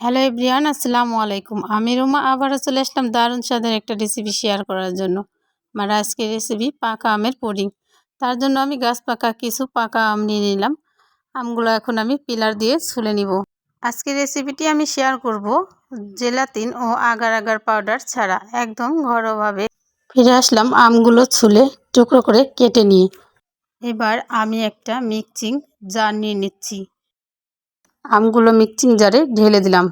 Hello everyone, আসসালামু আলাইকুম। আমি রুমা, আবারও চলে আসলাম দারুণ স্বাদের একটা রেসিপি শেয়ার করার জন্য। আমার আজকের রেসিপি পাকা আমের পুডিং। তার জন্য আমি গাছ পাকা কিছু পাকা আম নিয়ে নিলাম। আমগুলো এখন আমি পিলার দিয়ে ছুলে নিব। আজকের রেসিপিটি আমি শেয়ার করব জেলাতিন ও আগার আগার পাউডার ছাড়া। একদম ঘরোয়াভাবে ফিরে আসলাম আমগুলো ছুলে টুকরো করে কেটে নিয়ে। এবার আমি একটা মিক্সিং জার নিয়ে নিচ্ছি। আমগুলো মিক্সিং জারে ঢেলে দিলাম।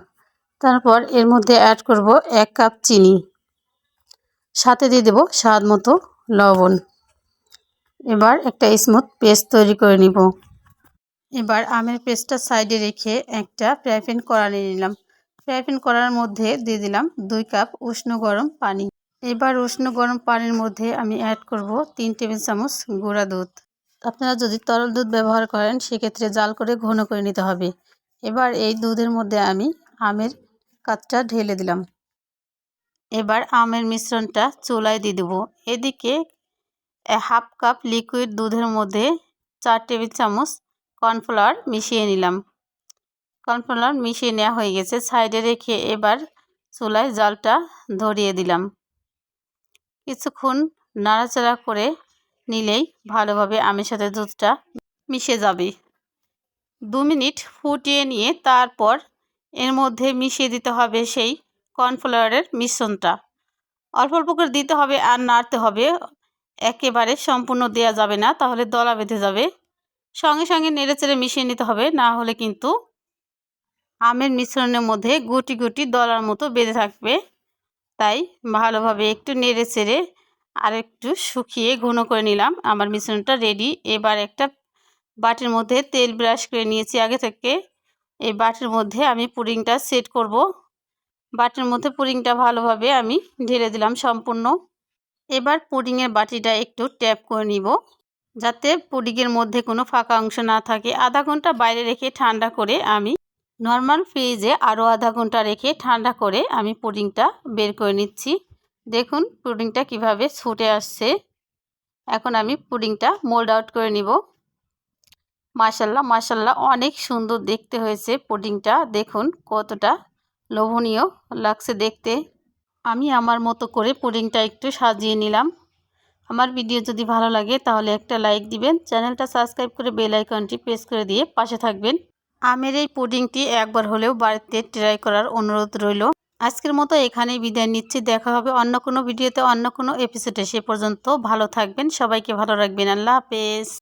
তারপর এর মধ্যে অ্যাড করব এক কাপ চিনি। সাথে দিয়ে দেব স্বাদ মতো লবণ। এবার একটা স্মুথ পেস্ট তৈরি করে নিব। এবার আমের পেস্টটা সাইডে রেখে একটা ফ্রাইপ্যান কড়া নিয়ে নিলাম। ফ্রাইপ্যান করার মধ্যে দিয়ে দিলাম দুই কাপ উষ্ণ গরম পানি। এবার উষ্ণ গরম পানির মধ্যে আমি অ্যাড করব তিন টেবিল চামচ গুঁড়া দুধ। আপনারা যদি তরল দুধ ব্যবহার করেন, সেক্ষেত্রে জাল করে ঘন করে নিতে হবে। এবার এই দুধের মধ্যে আমি আমের কাতটা ঢেলে দিলাম। এবার আমের মিশ্রণটা চুলায় দিয়ে দেবো। এদিকে হাফ কাপ লিকুইড দুধের মধ্যে চার টেবিল চামচ কর্নফ্লাওয়ার মিশিয়ে নিলাম। কর্নফ্লাওয়ার মিশিয়ে নেওয়া হয়ে গেছে, সাইডে রেখে এবার চুলায় জালটা ধরিয়ে দিলাম। কিছুক্ষণ নাড়াচাড়া করে নিলেই ভালোভাবে আমের সাথে দুধটা মিশে যাবে। দু মিনিট ফুটিয়ে নিয়ে তারপর এর মধ্যে মিশিয়ে দিতে হবে সেই কর্নফ্লাওয়ারের মিশ্রণটা। অল্প অল্প করে দিতে হবে আর নাড়তে হবে। একেবারে সম্পূর্ণ দেওয়া যাবে না, তাহলে দলা বেঁধে যাবে। সঙ্গে সঙ্গে নেড়ে চেড়ে মিশিয়ে নিতে হবে, না হলে কিন্তু আমের মিশ্রণের মধ্যে গুটি গুটি দলার মতো বেঁধে থাকবে। তাই ভালোভাবে একটু নেড়ে চেড়ে আর একটু শুকিয়ে ঘন করে নিলাম। আমার মিশ্রণটা রেডি এবার একটা বাটির মধ্যে তেল ব্রাশ করে নিয়েছি আগে থেকে। এই বাটির মধ্যে আমি পুডিংটা সেট করব। বাটির মধ্যে পুডিংটা ভালোভাবে আমি ঢেলে দিলাম সম্পূর্ণ। এবার পুডিংয়ের বাটিটা একটু ট্যাপ করে নিব যাতে পুডিংয়ের মধ্যে কোনো ফাঁকা অংশ না থাকে। আধা ঘণ্টা বাইরে রেখে ঠান্ডা করে আমি নর্মাল ফ্রিজে আরও আধা ঘণ্টা রেখে ঠান্ডা করে আমি পুডিংটা বের করে নিচ্ছি। দেখুন পুডিংটা কীভাবে ছুটে আসছে। এখন আমি পুডিংটা মোল্ড আউট করে নিব। মাসাল্লাহ মাসাল্লাহ অনেক সুন্দর দেখতে হয়েছে পুডিংটা। দেখুন কতটা লোভনীয় লাগছে দেখতে। আমি আমার মতো করে পুডিংটা একটু সাজিয়ে নিলাম। আমার ভিডিও যদি ভালো লাগে তাহলে একটা লাইক দিবেন। চ্যানেলটা সাবস্ক্রাইব করে বেল আইকনটি প্রেস করে দিয়ে পাশে থাকবেন। আমের এই পুডিংটি একবার হলেও বাড়িতে ট্রাই করার অনুরোধ রইল। আজকের মতো এখানেই বিদায় নিচ্ছি। দেখা হবে অন্য কোনো ভিডিওতে, অন্য কোনো এপিসোডে। সে পর্যন্ত ভালো থাকবেন। সবাইকে ভালো রাখবেন। আল্লাহ হাফেজ।